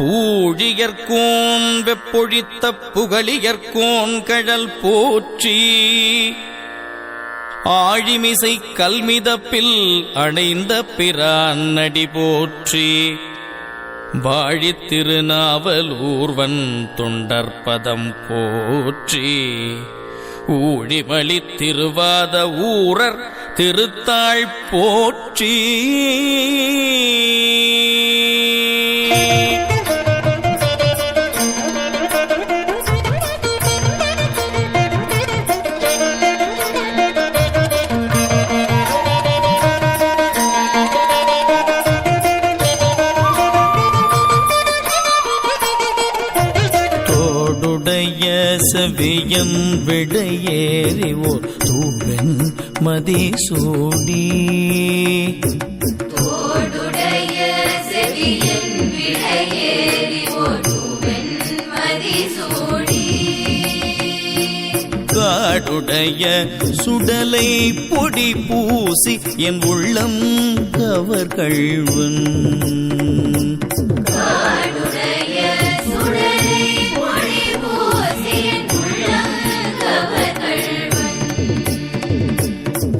பூழியற்கோன் வெப்பொழித்த புகழியற்கோன் கழல் போற்றி. ஆழிமிசை கல்மிதப்பில் அணைந்த பிரான் நடி போற்றி. வாழித் திருநாவலூர்வன் தொண்டற்பதம் போற்றி. ஊழிமளி திருவாத ஊரர் திருத்தாள் போற்றி. செவியன் விடையேறி ஓர் தூவென் ஒருவன் மதிசூடி காடுடைய சுடலை பொடி பூசி என் உள்ளம் கவர் கழ்வன்.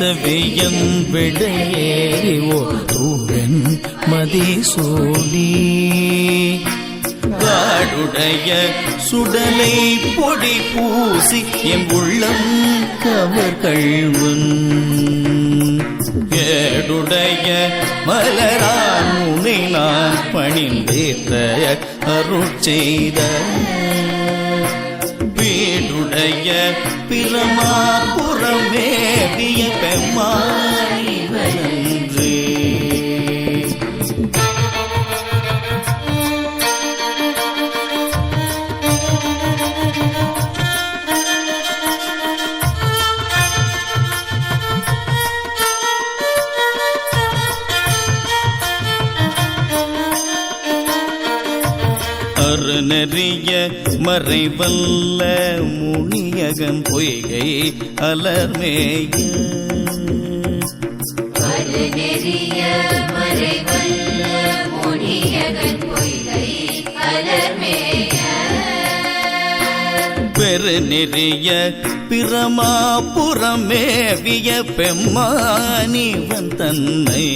தோடுடைய விடையேறிவோ விடையேறி ஓ மதிசூடி. காடுடைய சுடலை பொடி பூசி என் உள்ளம் கவர் கழ்வன். ஏடுடைய மலரான் உனை நான் பணிந்தேத்த அருள் செய்த வீடுடைய பிரமாபுரமேவிய பெம்மானிவனன்று அருநெறிய மறைவல்ல முனியகன் பொய்கை அலர்மேய பெருநெறிய பிரமாபுரமேவிய பெம்மானிவன் தன்னை.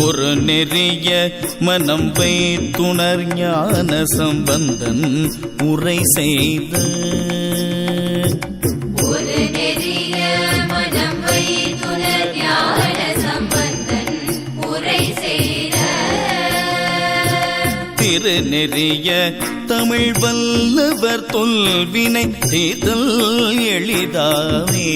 ஒரு நெறிய மனம் வைத்துணர் ஞான சம்பந்தன் உரை செய்த. திருநெறிய தமிழ் வல்லவர் தொல்வினை தீர்த்தல் எளிதாவே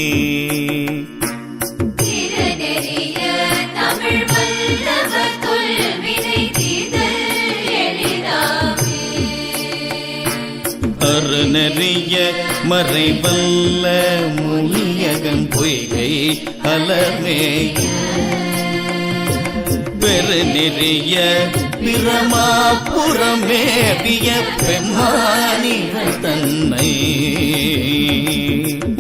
அருணறிய மறைவல்ல முனியகன் பொய்கை அலர்மேய பெருநெறிய பிரமாபுரமேவிய பெம்மானிகள் தன்னை.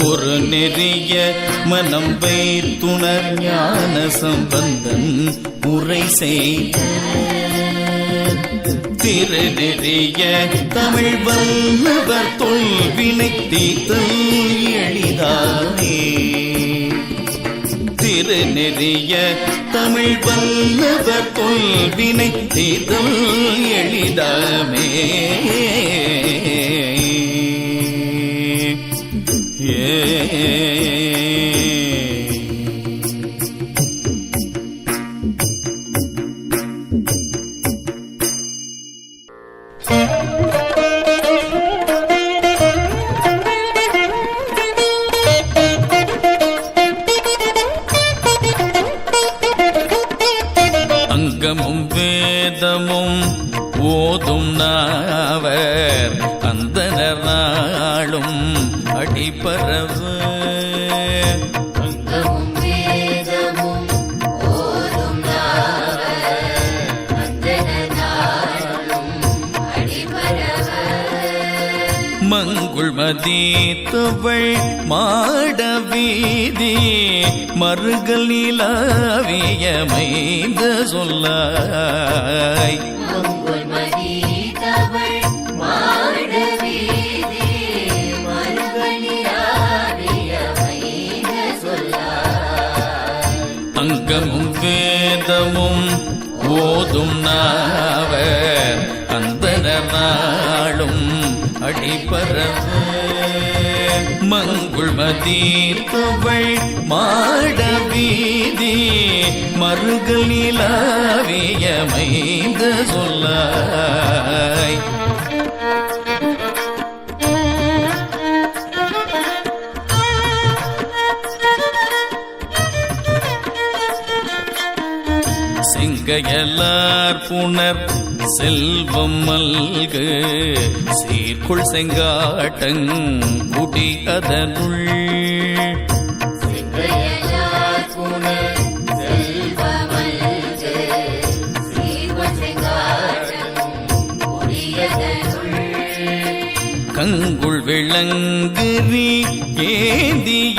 ஒரு நெறிய மனம் வைத்துணர் ஞான சம்பந்தன் முறை செய்த திருநெறிய தமிழ் வல்லவர் தொல்வினை தீத்தல் எளிதானே. திரு நெறிய தமிழ் வல்லவர் கொள்வினை தீர்த்தல் எளிதாமே. ஏ மங்குள் மதித்தவள் மாட வீதி மறுகள் நிலாவிய மைந்த சொல்லாய். அங்கமும் வேதமும் ஓதும் நாவர் அந்தன நாளும் அடிபரவ மங்குள் மதீர்த்தவள் மாட வீதி. மறுகள் மைந்த சொல்லாய். செங்கையலார் புனர் செல்வம் மல்கு. சீர்குள் செங்காட்டங் குடி அதனுள். கங்குள் விளங்குறி ஏந்தியாடும்.